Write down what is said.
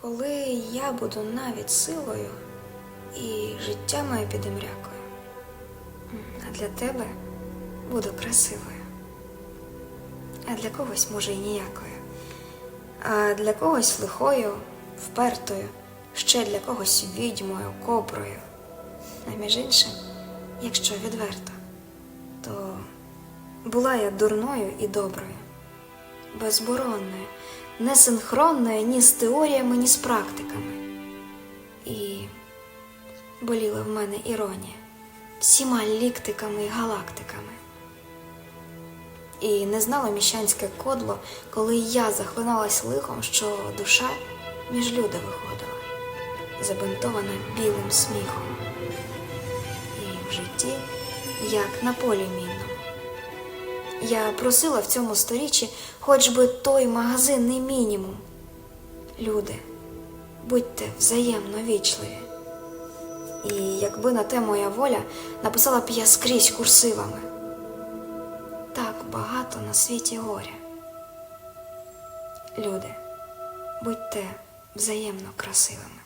коли я буду навіть силою і життя моє піде мрякою, а для тебе буду красивою, а для когось, може, і ніякою, а для когось лихою, впертою, ще для когось відьмою, коброю. А між іншим, якщо відверто, то була я дурною і доброю, безборонною, несинхронною ні з теоріями, ні з практиками. І боліла в мене іронія всіма ліктиками і галактиками. І не знало міщанське кодло, коли я захлиналась лихом, що душа між люди виходила, забинтована білим сміхом. І в житті, як на полі мінному. Я просила в цьому сторіччі хоч би той магазинний мінімум. Люди, будьте взаємно вічливі. І якби на те моя воля, написала б я скрізь курсивами. Так багато на світі горя. Люди, будьте взаємно красивими.